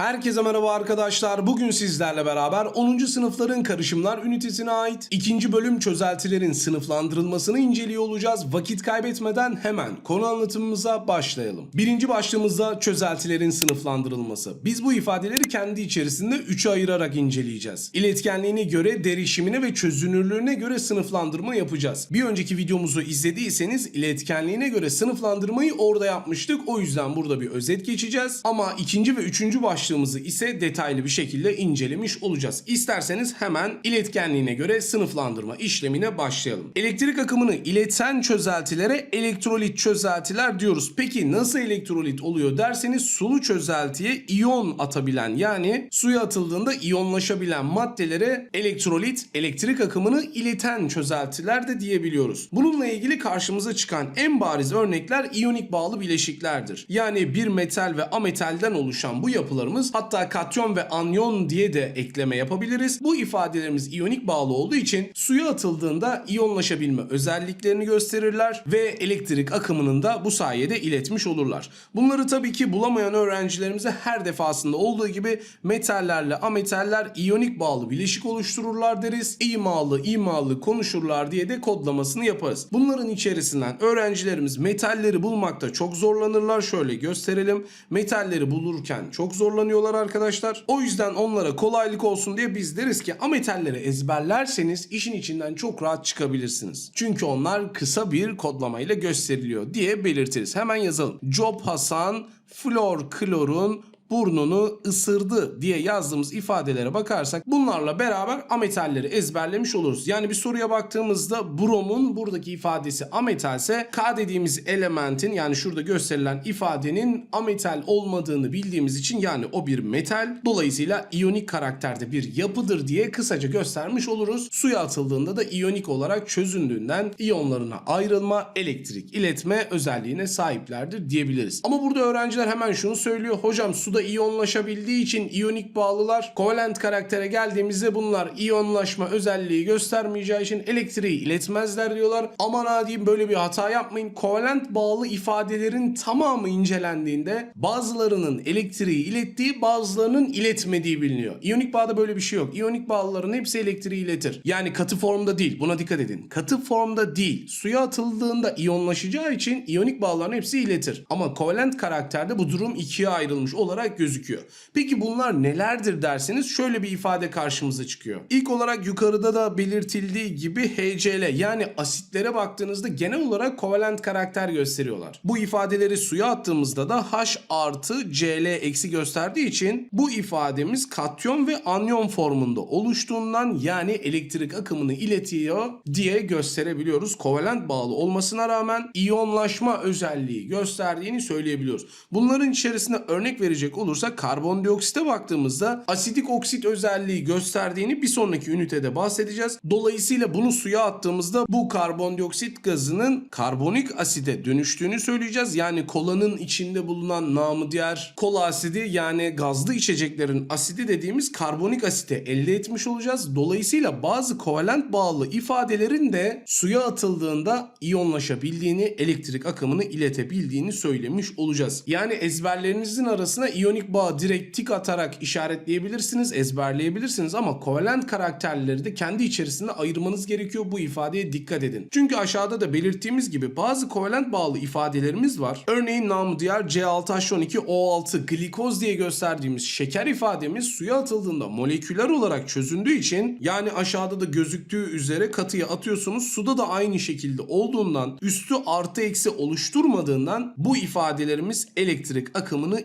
Herkese merhaba arkadaşlar. Bugün sizlerle beraber 10. sınıfların karışımlar ünitesine ait ikinci bölüm çözeltilerin sınıflandırılmasını inceliyor olacağız. Vakit kaybetmeden hemen konu anlatımımıza başlayalım. Birinci başlığımızda çözeltilerin sınıflandırılması. Biz bu ifadeleri kendi içerisinde 3'e ayırarak inceleyeceğiz. İletkenliğine göre, derişimine ve çözünürlüğüne göre sınıflandırma yapacağız. Bir önceki videomuzu izlediyseniz iletkenliğine göre sınıflandırmayı orada yapmıştık. O yüzden burada bir özet geçeceğiz. Ama ikinci ve üçüncü başlığımızı ise detaylı bir şekilde incelemiş olacağız. İsterseniz hemen iletkenliğine göre sınıflandırma işlemine başlayalım. Elektrik akımını ileten çözeltilere elektrolit çözeltiler diyoruz. Peki nasıl elektrolit oluyor derseniz sulu çözeltiye iyon atabilen yani suya atıldığında iyonlaşabilen maddelere elektrolit, elektrik akımını ileten çözeltiler de diyebiliyoruz. Bununla ilgili karşımıza çıkan en bariz örnekler iyonik bağlı bileşiklerdir. Yani bir metal ve ametalden oluşan bu yapılarımız hatta katyon ve anyon diye de ekleme yapabiliriz. Bu ifadelerimiz iyonik bağlı olduğu için suya atıldığında iyonlaşabilme özelliklerini gösterirler ve elektrik akımının da bu sayede iletmiş olurlar. Bunları tabii ki bulamayan öğrencilerimize her defasında olduğu gibi metallerle ametaller iyonik bağlı bileşik oluştururlar deriz. İmalı imalı konuşurlar diye de kodlamasını yaparız. Bunların içerisinden öğrencilerimiz metalleri bulmakta çok zorlanırlar. Şöyle gösterelim. Metalleri bulurken çok zorlanıyorlar arkadaşlar. O yüzden onlara kolaylık olsun diye biz deriz ki ametalleri ezberlerseniz işin içinden çok rahat çıkabilirsiniz. Çünkü onlar kısa bir kodlamayla gösteriliyor diye belirtiriz. Hemen yazalım. Job Hasan flor klorun burnunu ısırdı diye yazdığımız ifadelere bakarsak bunlarla beraber ametalleri ezberlemiş oluruz. Yani bir soruya baktığımızda bromun buradaki ifadesi ametalse K dediğimiz elementin yani şurada gösterilen ifadenin ametal olmadığını bildiğimiz için yani o bir metal dolayısıyla iyonik karakterde bir yapıdır diye kısaca göstermiş oluruz. Suya atıldığında da iyonik olarak çözündüğünden iyonlarına ayrılma, elektrik iletme özelliğine sahiplerdir diyebiliriz. Ama burada öğrenciler hemen şunu söylüyor. Hocam suda iyonlaşabildiği için iyonik bağlılar. Kovalent karaktere geldiğimizde bunlar iyonlaşma özelliği göstermeyeceği için elektriği iletmezler diyorlar. Aman ha diyeyim böyle bir hata yapmayın. Kovalent bağlı ifadelerin tamamı incelendiğinde bazılarının elektriği ilettiği bazılarının iletmediği biliniyor. İyonik bağda böyle bir şey yok. İyonik bağlıların hepsi elektriği iletir. Yani katı formda değil. Buna dikkat edin. Katı formda değil. Suya atıldığında iyonlaşacağı için iyonik bağların hepsi iletir. Ama kovalent karakterde bu durum ikiye ayrılmış olarak gözüküyor. Peki bunlar nelerdir derseniz şöyle bir ifade karşımıza çıkıyor. İlk olarak yukarıda da belirtildiği gibi HCl yani asitlere baktığınızda genel olarak kovalent karakter gösteriyorlar. Bu ifadeleri suya attığımızda da H artı Cl eksi gösterdiği için bu ifademiz katyon ve anyon formunda oluştuğundan yani elektrik akımını iletiyor diye gösterebiliyoruz. Kovalent bağlı olmasına rağmen iyonlaşma özelliği gösterdiğini söyleyebiliyoruz. Bunların içerisinde örnek verecek olursak karbondioksite baktığımızda asidik oksit özelliği gösterdiğini bir sonraki ünitede bahsedeceğiz. Dolayısıyla bunu suya attığımızda bu karbondioksit gazının karbonik aside dönüştüğünü söyleyeceğiz. Yani kolanın içinde bulunan namı diğer kola asidi yani gazlı içeceklerin asidi dediğimiz karbonik asite elde etmiş olacağız. Dolayısıyla bazı kovalent bağlı ifadelerin de suya atıldığında iyonlaşabildiğini, elektrik akımını iletebildiğini söylemiş olacağız. Yani ezberlerinizin arasına iyonik bağ direkt tik atarak işaretleyebilirsiniz, ezberleyebilirsiniz ama kovalent karakterleri de kendi içerisinde ayırmanız gerekiyor. Bu ifadeye dikkat edin. Çünkü aşağıda da belirttiğimiz gibi bazı kovalent bağlı ifadelerimiz var. Örneğin namı diğer C6H12O6 glikoz diye gösterdiğimiz şeker ifademiz suya atıldığında moleküler olarak çözündüğü için yani aşağıda da gözüktüğü üzere katıya atıyorsunuz. Suda da aynı şekilde olduğundan üstü artı eksi oluşturmadığından bu ifadelerimiz elektrik akımını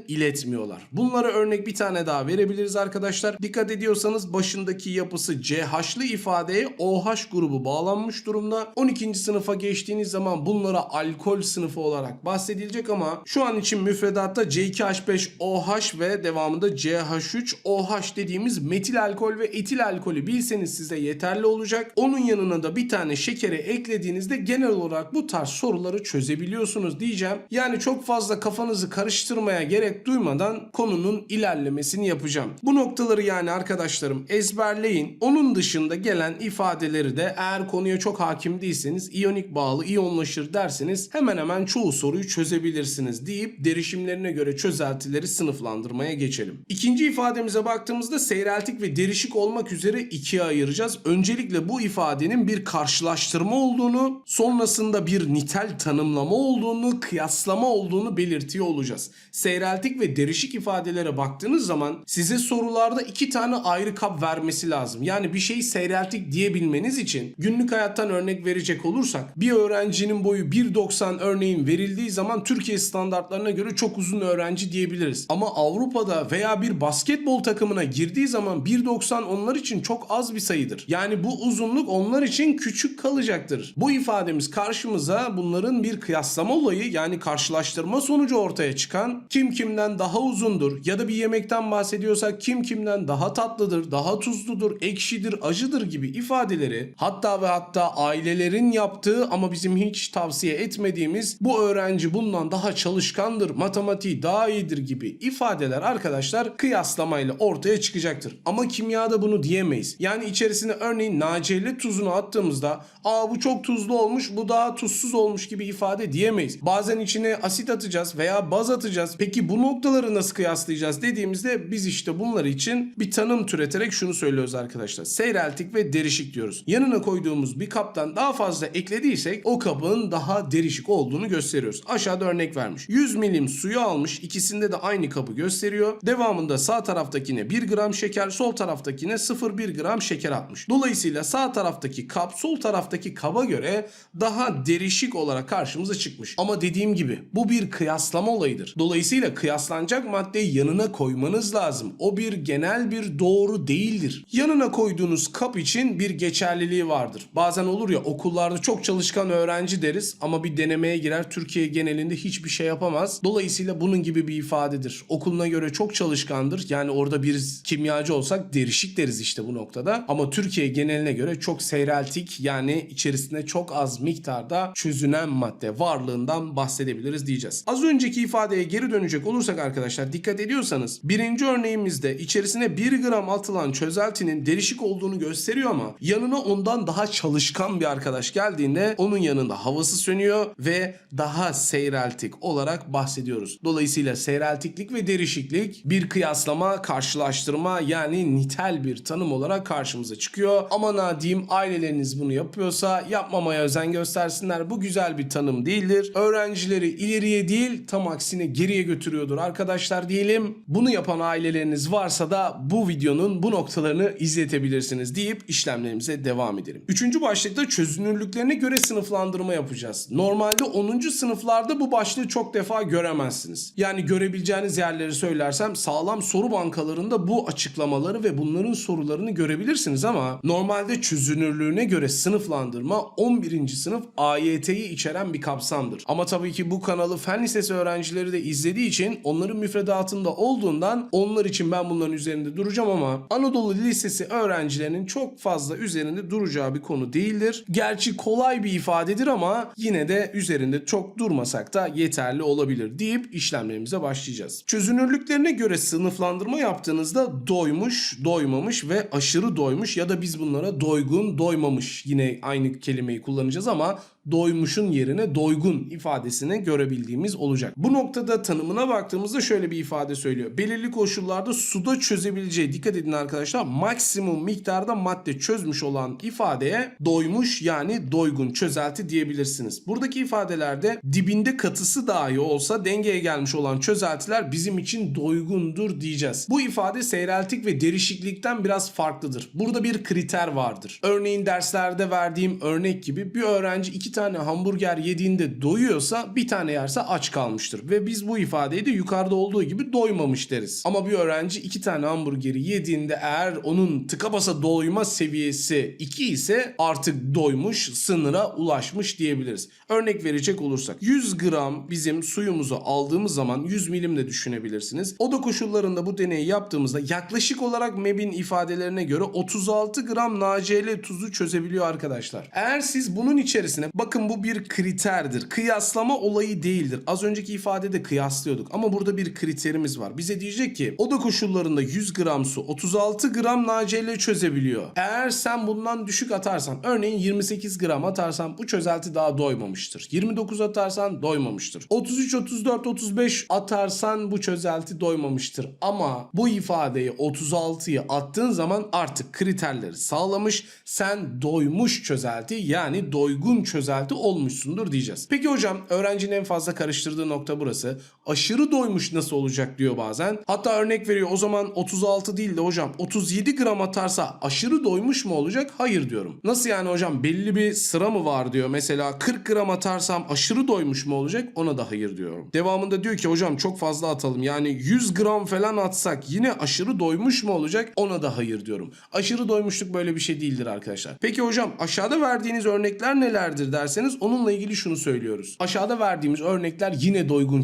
iletmiyorlar. Bunlara örnek bir tane daha verebiliriz arkadaşlar. Dikkat ediyorsanız başındaki yapısı CH'lı ifadeye OH grubu bağlanmış durumda. 12. sınıfa geçtiğiniz zaman bunlara alkol sınıfı olarak bahsedilecek ama şu an için müfredatta C2H5OH ve devamında CH3OH dediğimiz metil alkol ve etil alkolü bilseniz size yeterli olacak. Onun yanına da bir tane şekeri eklediğinizde genel olarak bu tarz soruları çözebiliyorsunuz diyeceğim. Yani çok fazla kafanızı karıştırmaya gerek duymadan ardından konunun ilerlemesini yapacağım. Bu noktaları yani arkadaşlarım ezberleyin. Onun dışında gelen ifadeleri de eğer konuya çok hakim değilseniz iyonik bağlı iyonlaşır derseniz hemen hemen çoğu soruyu çözebilirsiniz deyip derişimlerine göre çözeltileri sınıflandırmaya geçelim. İkinci ifademize baktığımızda seyreltik ve derişik olmak üzere ikiye ayıracağız. Öncelikle bu ifadenin bir karşılaştırma olduğunu, sonrasında bir nitel tanımlama olduğunu, kıyaslama olduğunu belirtiyor olacağız. Seyreltik ve derişik ifadelere baktığınız zaman size sorularda iki tane ayrı kap vermesi lazım. Yani bir şeyi seyreltik diyebilmeniz için günlük hayattan örnek verecek olursak bir öğrencinin boyu 1.90 örneğin verildiği zaman Türkiye standartlarına göre çok uzun öğrenci diyebiliriz. Ama Avrupa'da veya bir basketbol takımına girdiği zaman 1.90 onlar için çok az bir sayıdır. Yani bu uzunluk onlar için küçük kalacaktır. Bu ifademiz karşımıza bunların bir kıyaslama olayı yani karşılaştırma sonucu ortaya çıkan kim kimden daha uzundur ya da bir yemekten bahsediyorsak kim kimden daha tatlıdır, daha tuzludur, ekşidir, acıdır gibi ifadeleri hatta ve hatta ailelerin yaptığı ama bizim hiç tavsiye etmediğimiz bu öğrenci bundan daha çalışkandır, matematiği daha iyidir gibi ifadeler arkadaşlar kıyaslamayla ortaya çıkacaktır. Ama kimyada bunu diyemeyiz. Yani içerisine örneğin nacelle tuzunu attığımızda aa bu çok tuzlu olmuş bu daha tuzsuz olmuş gibi ifade diyemeyiz. Bazen içine asit atacağız veya baz atacağız. Peki bu noktaları nasıl kıyaslayacağız dediğimizde biz işte bunlar için bir tanım türeterek şunu söylüyoruz arkadaşlar. Seyreltik ve derişik diyoruz. Yanına koyduğumuz bir kaptan daha fazla eklediysek o kabın daha derişik olduğunu gösteriyoruz. Aşağıda örnek vermiş. 100 milim suyu almış. ikisinde de aynı kabı gösteriyor. Devamında sağ taraftakine 1 gram şeker, sol taraftakine 0,1 gram şeker atmış. Dolayısıyla sağ taraftaki kap sol taraftaki kaba göre daha derişik olarak karşımıza çıkmış. Ama dediğim gibi bu bir kıyaslama olayıdır. Dolayısıyla kıyaslanacak maddeyi yanına koymanız lazım. O bir genel bir doğru değildir. Yanına koyduğunuz kap için bir geçerliliği vardır. Bazen olur ya okullarda çok çalışkan öğrenci deriz ama bir denemeye girer Türkiye genelinde hiçbir şey yapamaz. Dolayısıyla bunun gibi bir ifadedir. Okuluna göre çok çalışkandır. Yani orada bir kimyacı olsak derişik deriz işte bu noktada. Ama Türkiye geneline göre çok seyreltik yani içerisinde çok az miktarda çözünen madde varlığından bahsedebiliriz diyeceğiz. Az önceki ifadeye geri dönecek olursak arkadaşlar dikkat ediyorsanız birinci örneğimizde içerisine 1 gram atılan çözeltinin derişik olduğunu gösteriyor ama yanına ondan daha çalışkan bir arkadaş geldiğinde onun yanında havası sönüyor ve daha seyreltik olarak bahsediyoruz. Dolayısıyla seyreltiklik ve derişiklik bir kıyaslama, karşılaştırma yani nitel bir tanım olarak karşımıza çıkıyor. Aman ha diyeyim aileleriniz bunu yapıyorsa yapmamaya özen göstersinler. Bu güzel bir tanım değildir. Öğrencileri ileriye değil tam aksine geriye götürüyordur arkadaşlar diyelim. Bunu yapan aileleriniz varsa da bu videonun bu noktalarını izletebilirsiniz deyip işlemlerimize devam edelim. Üçüncü başlıkta çözünürlüklerine göre sınıflandırma yapacağız. Normalde 10. sınıflarda bu başlığı çok defa göremezsiniz. Yani görebileceğiniz yerleri söylersem sağlam soru bankalarında bu açıklamaları ve bunların sorularını görebilirsiniz ama normalde çözünürlüğüne göre sınıflandırma 11. sınıf AYT'yi içeren bir kapsamdır. Ama tabii ki bu kanalı fen lisesi öğrencileri de izlediği için onların müfredatında olduğundan onlar için ben bunların üzerinde duracağım ama Anadolu Lisesi öğrencilerinin çok fazla üzerinde duracağı bir konu değildir. Gerçi kolay bir ifadedir ama yine de üzerinde çok durmasak da yeterli olabilir deyip işlemlerimize başlayacağız. Çözünürlüklerine göre sınıflandırma yaptığınızda doymuş, doymamış ve aşırı doymuş ya da biz bunlara doygun, doymamış yine aynı kelimeyi kullanacağız ama doymuşun yerine doygun ifadesini görebildiğimiz olacak. Bu noktada tanımına baktığımızda şöyle bir ifade söylüyor. Belirli koşullarda suda çözebileceği dikkat edin arkadaşlar maksimum miktarda madde çözmüş olan ifadeye doymuş yani doygun çözelti diyebilirsiniz. Buradaki ifadelerde dibinde katısı dahi olsa dengeye gelmiş olan çözeltiler bizim için doygundur diyeceğiz. Bu ifade seyreltik ve derişiklikten biraz farklıdır. Burada bir kriter vardır. Örneğin derslerde verdiğim örnek gibi bir öğrenci iki tane hamburger yediğinde doyuyorsa bir tane yerse aç kalmıştır. Ve biz bu ifadeyi de yukarıda olduğu gibi doymamış deriz. Ama bir öğrenci iki tane hamburgeri yediğinde eğer onun tıka basa doyma seviyesi 2 ise artık doymuş, sınıra ulaşmış diyebiliriz. Örnek verecek olursak 100 gram bizim suyumuzu aldığımız zaman 100 milim de düşünebilirsiniz. Oda koşullarında bu deneyi yaptığımızda yaklaşık olarak MEB'in ifadelerine göre 36 gram NaCl tuzu çözebiliyor arkadaşlar. Eğer siz bunun içerisine bakın bakın bu bir kriterdir. Kıyaslama olayı değildir. Az önceki ifadede kıyaslıyorduk ama burada bir kriterimiz var. Bize diyecek ki oda koşullarında 100 gram su 36 gram NaCl çözebiliyor. Eğer sen bundan düşük atarsan örneğin 28 gram atarsan bu çözelti daha doymamıştır. 29 atarsan doymamıştır. 33, 34, 35 atarsan bu çözelti doymamıştır. Ama bu ifadeyi 36'yı attığın zaman artık kriterleri sağlamış. Sen doymuş çözelti yani doygun çözelti olmuşsundur diyeceğiz. Peki hocam öğrencinin en fazla karıştırdığı nokta burası. Aşırı doymuş nasıl olacak diyor bazen. Hatta örnek veriyor o zaman 36 değil de hocam 37 gram atarsa aşırı doymuş mu olacak? Hayır diyorum. Nasıl yani hocam belli bir sıra mı var diyor. Mesela 40 gram atarsam aşırı doymuş mu olacak? Ona da hayır diyorum. Devamında diyor ki hocam çok fazla atalım. Yani 100 gram falan atsak yine aşırı doymuş mu olacak? Ona da hayır diyorum. Aşırı doymuşluk böyle bir şey değildir arkadaşlar. Peki hocam aşağıda verdiğiniz örnekler nelerdir derseniz onunla ilgili şunu söylüyoruz. Aşağıda verdiğimiz örnekler yine doygun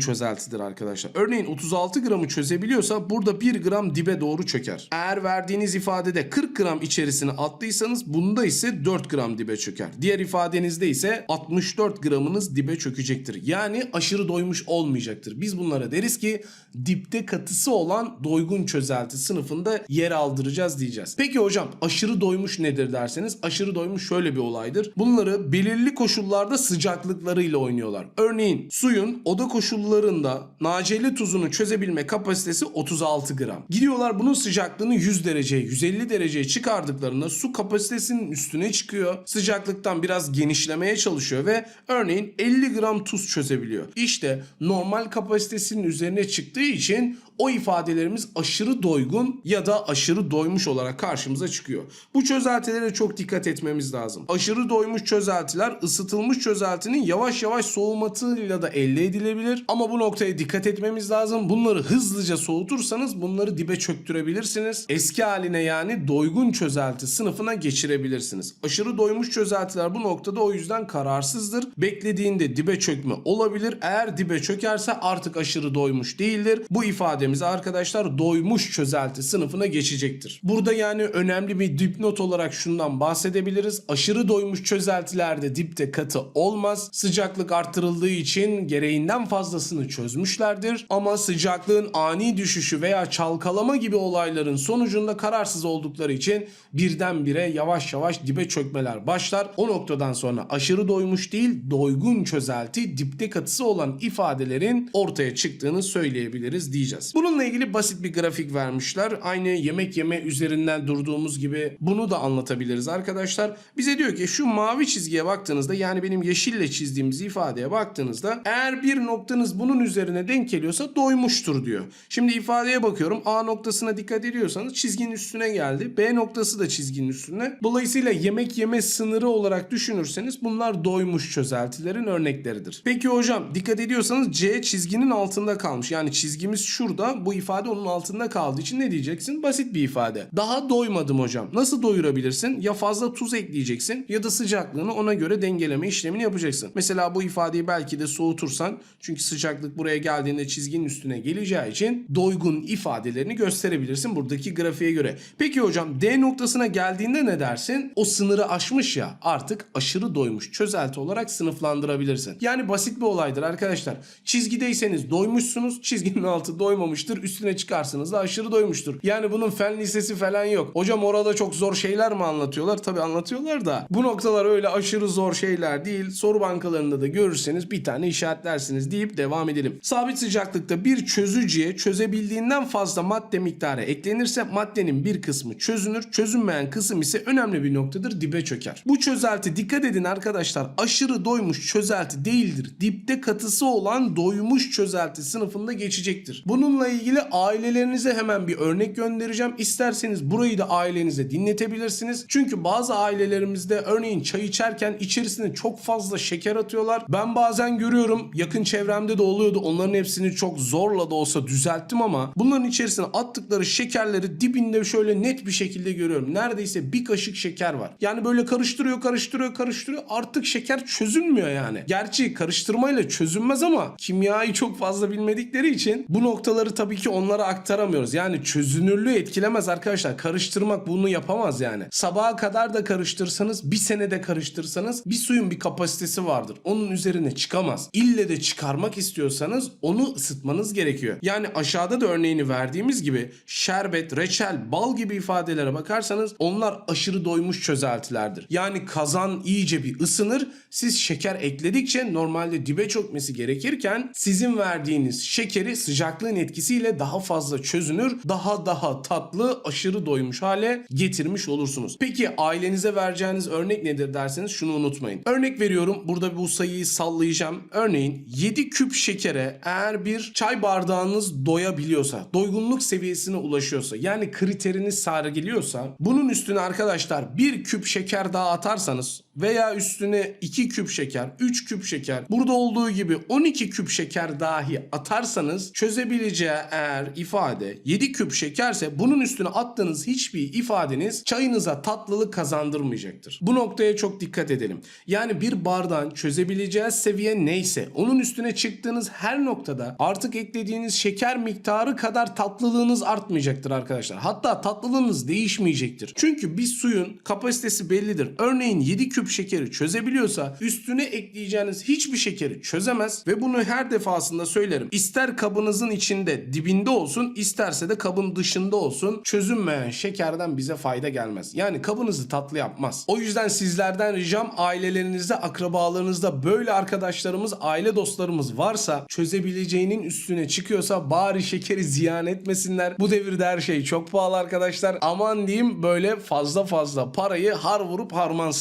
çözeltidir arkadaşlar. Örneğin 36 gramı çözebiliyorsa burada 1 gram dibe doğru çöker. Eğer verdiğiniz ifadede 40 gram içerisine attıysanız bunda ise 4 gram dibe çöker. Diğer ifadenizde ise 64 gramınız dibe çökecektir. Yani aşırı doymuş olmayacaktır. Biz bunlara deriz ki dipte katısı olan doygun çözelti sınıfında yer aldıracağız diyeceğiz. Peki hocam aşırı doymuş nedir derseniz aşırı doymuş şöyle bir olaydır. Bunları belirli koşullarda sıcaklıklarıyla oynuyorlar. Örneğin suyun oda koşullarında naceli tuzunu çözebilme kapasitesi 36 gram. Gidiyorlar bunun sıcaklığını 100 dereceye 150 dereceye çıkardıklarında su kapasitesinin üstüne çıkıyor. Sıcaklıktan biraz genişlemeye çalışıyor ve örneğin 50 gram tuz çözebiliyor. İşte normal kapasitesinin üzerine çıktığı için o ifadelerimiz aşırı doygun ya da aşırı doymuş olarak karşımıza çıkıyor. Bu çözeltilere çok dikkat etmemiz lazım. Aşırı doymuş çözeltiler ısıtılmış çözeltinin yavaş yavaş soğumasıyla da elde edilebilir. Ama bu noktaya dikkat etmemiz lazım. Bunları hızlıca soğutursanız bunları dibe çöktürebilirsiniz. Eski haline yani doygun çözelti sınıfına geçirebilirsiniz. Aşırı doymuş çözeltiler bu noktada o yüzden kararsızdır. Beklediğinde dibe çökme olabilir. Eğer dibe çökerse artık aşırı doymuş değildir. Bu ifademiz arkadaşlar doymuş çözelti sınıfına geçecektir. Burada yani önemli bir dipnot olarak şundan bahsedebiliriz. Aşırı doymuş çözeltilerde dipte katı olmaz. Sıcaklık artırıldığı için gereğinden fazlasını çözmüşlerdir. Ama sıcaklığın ani düşüşü veya çalkalama gibi olayların sonucunda kararsız oldukları için birdenbire yavaş yavaş dibe çökmeler başlar. O noktadan sonra aşırı doymuş değil doygun çözelti dipte katısı olan ifadelerin ortaya çıktığını söyleyebiliriz diyeceğiz. Bununla ilgili basit bir grafik vermişler. Aynı yemek yeme üzerinden durduğumuz gibi bunu da anlatabiliriz arkadaşlar. Bize diyor ki şu mavi çizgiye baktığınızda yani benim yeşille çizdiğimiz ifadeye baktığınızda eğer bir noktanız bunun üzerine denk geliyorsa doymuştur diyor. Şimdi ifadeye bakıyorum. A noktasına dikkat ediyorsanız çizginin üstüne geldi. B noktası da çizginin üstüne. Dolayısıyla yemek yeme sınırı olarak düşünürseniz bunlar doymuş çözeltilerin örnekleridir. Peki hocam dikkat ediyorsanız C çizginin altında kalmış. Yani çizgimiz şurada bu ifade onun altında kaldığı için ne diyeceksin? Basit bir ifade. Daha doymadım hocam. Nasıl doyurabilirsin? Ya fazla tuz ekleyeceksin ya da sıcaklığını ona göre dengeleme işlemini yapacaksın. Mesela bu ifadeyi belki de soğutursan çünkü sıcaklık buraya geldiğinde çizginin üstüne geleceği için doygun ifadelerini gösterebilirsin buradaki grafiğe göre. Peki hocam D noktasına geldiğinde ne dersin? O sınırı aşmış ya artık aşırı doymuş çözelti olarak sınıflandırabilirsin. Yani basit bir olaydır arkadaşlar. Çizgideyseniz doymuşsunuz. Çizginin altı doymamıştır. Üstüne çıkarsınız da aşırı doymuştur. Yani bunun fen lisesi falan yok. Hocam orada çok zor şeyler mi anlatıyorlar? Tabii anlatıyorlar da. Bu noktalar öyle aşırı zor şeyler değil. Soru bankalarında da görürseniz bir tane işaretlersiniz deyip devam edelim. Sabit sıcaklıkta bir çözücüye çözebildiğinden fazla madde miktarı eklenirse maddenin bir kısmı çözünür. Çözünmeyen kısım ise önemli bir noktadır dibe çöker. Bu çözelti dikkat edin arkadaşlar aşırı doymuş çözelti değildir. Dipte katısı olan doymuş çözelti sınıfında geçecektir. Bununla ilgili ailelerinize hemen bir örnek göndereceğim. İsterseniz burayı da ailenize dinletebilirsiniz. Çünkü bazı ailelerimizde örneğin çay içerken içerisine çok fazla şeker atıyorlar. Ben bazen görüyorum yakın çevremde de oluyordu. Onların hepsini çok zorla da olsa düzelttim ama bunların içerisine attıkları şekerleri dibinde şöyle net bir şekilde görüyorum. Neredeyse bir kaşık şeker var. Yani böyle karıştırıyor, karıştırıyor, karıştırıyor. Artık şeker çözünmüyor yani. Gerçi karıştırmayla çözünmez ama kimyayı çok fazla bilmedikleri için bu noktaları detayları tabii ki onlara aktaramıyoruz. Yani çözünürlüğü etkilemez arkadaşlar. Karıştırmak bunu yapamaz yani. Sabaha kadar da karıştırsanız, bir senede karıştırsanız bir suyun bir kapasitesi vardır. Onun üzerine çıkamaz. İlle de çıkarmak istiyorsanız onu ısıtmanız gerekiyor. Yani aşağıda da örneğini verdiğimiz gibi şerbet, reçel, bal gibi ifadelere bakarsanız onlar aşırı doymuş çözeltilerdir. Yani kazan iyice bir ısınır. Siz şeker ekledikçe normalde dibe çökmesi gerekirken sizin verdiğiniz şekeri sıcaklığın etkisiyle daha fazla çözünür, daha daha tatlı, aşırı doymuş hale getirmiş olursunuz. Peki ailenize vereceğiniz örnek nedir derseniz şunu unutmayın. Örnek veriyorum burada bu sayıyı sallayacağım. Örneğin 7 küp şekere eğer bir çay bardağınız doyabiliyorsa, doygunluk seviyesine ulaşıyorsa yani kriterini sergiliyorsa bunun üstüne arkadaşlar bir küp şeker daha atarsanız veya üstüne 2 küp şeker, 3 küp şeker, burada olduğu gibi 12 küp şeker dahi atarsanız çözebileceği eğer ifade 7 küp şekerse bunun üstüne attığınız hiçbir ifadeniz çayınıza tatlılık kazandırmayacaktır. Bu noktaya çok dikkat edelim. Yani bir bardağın çözebileceği seviye neyse onun üstüne çıktığınız her noktada artık eklediğiniz şeker miktarı kadar tatlılığınız artmayacaktır arkadaşlar. Hatta tatlılığınız değişmeyecektir. Çünkü bir suyun kapasitesi bellidir. Örneğin 7 küp şekeri çözebiliyorsa üstüne ekleyeceğiniz hiçbir şekeri çözemez ve bunu her defasında söylerim. İster kabınızın içinde dibinde olsun isterse de kabın dışında olsun çözünmeyen şekerden bize fayda gelmez. Yani kabınızı tatlı yapmaz. O yüzden sizlerden ricam ailelerinizde, akrabalarınızda böyle arkadaşlarımız, aile dostlarımız varsa çözebileceğinin üstüne çıkıyorsa bari şekeri ziyan etmesinler. Bu devirde her şey çok pahalı arkadaşlar. Aman diyeyim böyle fazla fazla parayı har vurup harman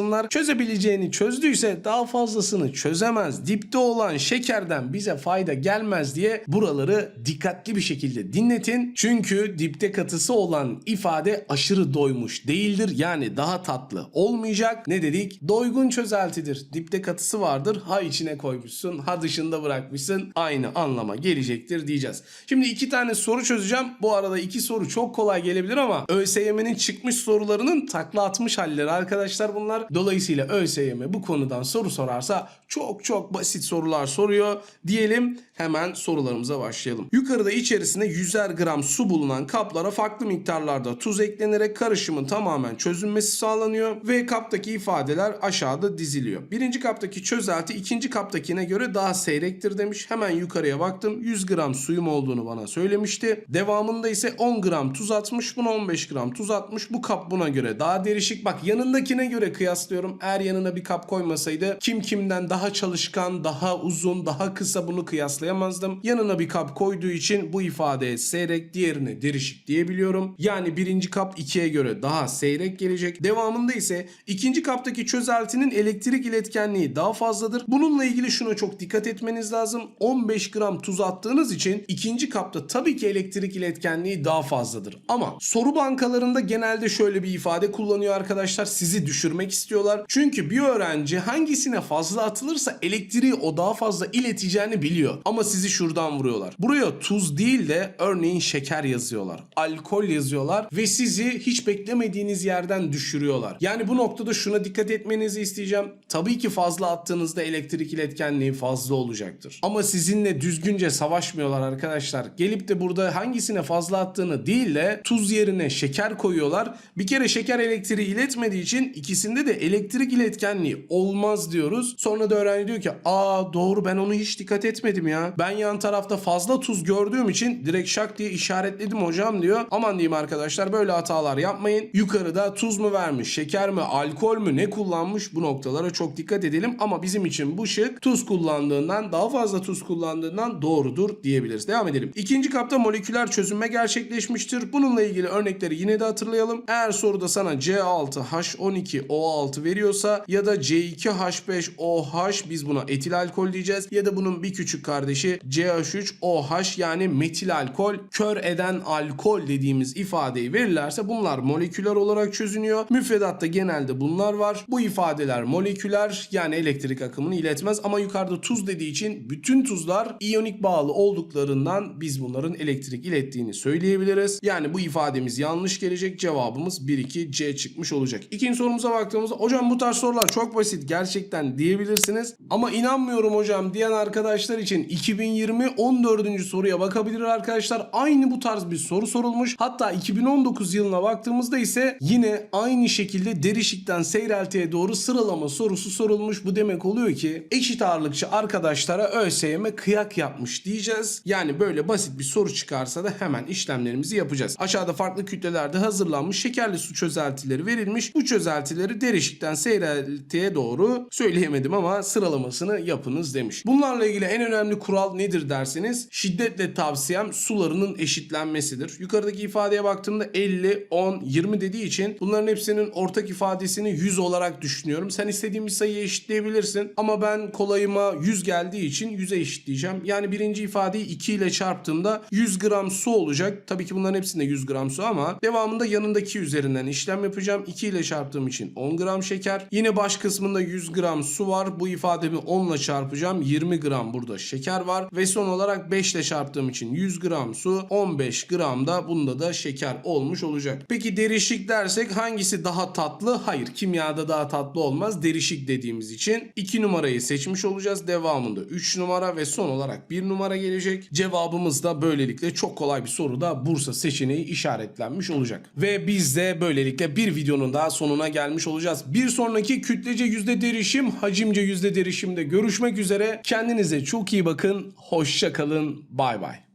savurmasınlar. Çözebileceğini çözdüyse daha fazlasını çözemez. Dipte olan şekerden bize fayda gelmez diye buraları dikkatli bir şekilde dinletin. Çünkü dipte katısı olan ifade aşırı doymuş değildir. Yani daha tatlı olmayacak. Ne dedik? Doygun çözeltidir. Dipte katısı vardır. Ha içine koymuşsun, ha dışında bırakmışsın. Aynı anlama gelecektir diyeceğiz. Şimdi iki tane soru çözeceğim. Bu arada iki soru çok kolay gelebilir ama ÖSYM'nin çıkmış sorularının takla atmış halleri arkadaşlar bunlar. Dolayısıyla ÖSYM bu konudan soru sorarsa çok çok basit sorular soruyor diyelim. Hemen sorularımıza başlayalım. Yukarıda içerisinde 100'er gram su bulunan kaplara farklı miktarlarda tuz eklenerek karışımın tamamen çözünmesi sağlanıyor ve kaptaki ifadeler aşağıda diziliyor. Birinci kaptaki çözelti ikinci kaptakine göre daha seyrektir demiş. Hemen yukarıya baktım. 100 gram suyum olduğunu bana söylemişti. Devamında ise 10 gram tuz atmış. Buna 15 gram tuz atmış. Bu kap buna göre daha derişik. Bak yanındakine göre kıyaslıyorum. Eğer yanına bir kap koymasaydı kim kimden daha çalışkan, daha uzun, daha kısa bunu kıyaslayamazdım. Yanına bir kap koyduğu için bu ifadeye seyrek, diğerine derişik diyebiliyorum. Yani birinci kap ikiye göre daha seyrek gelecek. Devamında ise ikinci kaptaki çözeltinin elektrik iletkenliği daha fazladır. Bununla ilgili şuna çok dikkat etmeniz lazım. 15 gram tuz attığınız için ikinci kapta tabii ki elektrik iletkenliği daha fazladır. Ama soru bankalarında genelde şöyle bir ifade kullanıyor arkadaşlar. Sizi düşürmek istiyorlar. Çünkü bir öğrenci hangisine fazla atılırsa elektriği o daha fazla ileteceğini biliyor. Ama sizi şuradan vuruyorlar. Buraya tuz değil de örneğin şeker yazıyorlar. Alkol yazıyorlar ve sizi hiç beklemediğiniz yerden düşürüyorlar. Yani bu noktada şuna dikkat etmenizi isteyeceğim. Tabii ki fazla attığınızda elektrik iletkenliği fazla olacaktır. Ama sizinle düzgünce savaşmıyorlar arkadaşlar. Gelip de burada hangisine fazla attığını değil de tuz yerine şeker koyuyorlar. Bir kere şeker elektriği iletmediği için ikisinde de elektrik iletkenliği olmaz diyoruz. Sonra da öğrenci diyor ki aa doğru ben onu hiç dikkat etmedim ya. Ben yan tarafta fazla tuz gördüğüm için direkt şak diye işaretledim hocam diyor. Aman diyeyim arkadaşlar böyle hatalar yapmayın. Yukarıda tuz mu vermiş, şeker mi, alkol mü ne kullanmış bu noktalara çok dikkat edelim. Ama bizim için bu şık tuz kullandığından daha fazla tuz kullandığından doğrudur diyebiliriz. Devam edelim. İkinci kapta moleküler çözünme gerçekleşmiştir. Bununla ilgili örnekleri yine de hatırlayalım. Eğer soruda sana C6H12O6 veriyorsa ya da C2H5OH biz buna etil alkol diyeceğiz ya da bunun bir küçük kardeşi CH3OH yani metil alkol kör eden alkol dediğimiz ifadeyi verirlerse bunlar moleküler olarak çözünüyor. Müfredatta genelde bunlar var. Bu ifadeler moleküler yani elektrik akımını iletmez ama yukarıda tuz dediği için bütün tuzlar iyonik bağlı olduklarından biz bunların elektrik ilettiğini söyleyebiliriz. Yani bu ifademiz yanlış gelecek. Cevabımız 1 2 C çıkmış olacak. İkinci sorumuza baktığımızda Hocam bu tarz sorular çok basit gerçekten diyebilirsiniz. Ama inanmıyorum hocam diyen arkadaşlar için 2020 14. soruya bakabilir arkadaşlar. Aynı bu tarz bir soru sorulmuş. Hatta 2019 yılına baktığımızda ise yine aynı şekilde Derişik'ten Seyrelti'ye doğru sıralama sorusu sorulmuş. Bu demek oluyor ki eşit ağırlıkçı arkadaşlara ÖSYM kıyak yapmış diyeceğiz. Yani böyle basit bir soru çıkarsa da hemen işlemlerimizi yapacağız. Aşağıda farklı kütlelerde hazırlanmış şekerli su çözeltileri verilmiş. Bu çözeltileri Derişik'ten Seyrelti'ye doğru söyleyemedim ama sıralamasını yapınız demiş. Bunlarla ilgili en önemli kural nedir derseniz şiddetle tavsiyem sularının eşitlenmesidir. Yukarıdaki ifadeye baktığımda 50, 10, 20 dediği için bunların hepsinin ortak ifadesini 100 olarak düşünüyorum. Sen istediğin bir sayıyı eşitleyebilirsin ama ben kolayıma 100 geldiği için 100'e eşitleyeceğim. Yani birinci ifadeyi 2 ile çarptığımda 100 gram su olacak. Tabii ki bunların hepsinde 100 gram su ama devamında yanındaki üzerinden işlem yapacağım. 2 ile çarptığım için 10 gram şeker. Yine baş kısmında 100 gram su var. Bu ifademi 10 ile çarpacağım. 20 gram burada şeker var. Ve son olarak 5 ile çarptığım için 100 gram su 15 gram da bunda da şeker olmuş olacak. Peki derişik dersek hangisi daha tatlı? Hayır kimyada daha tatlı olmaz. Derişik dediğimiz için 2 numarayı seçmiş olacağız. Devamında 3 numara ve son olarak 1 numara gelecek. Cevabımız da böylelikle çok kolay bir soruda Bursa seçeneği işaretlenmiş olacak. Ve biz de böylelikle bir videonun daha sonuna gelmiş olacağız. Bir sonraki kütlece yüzde derişim, hacimce yüzde derişimde görüşmek üzere. Kendinize çok iyi bakın. Hoşça kalın. Bay bay.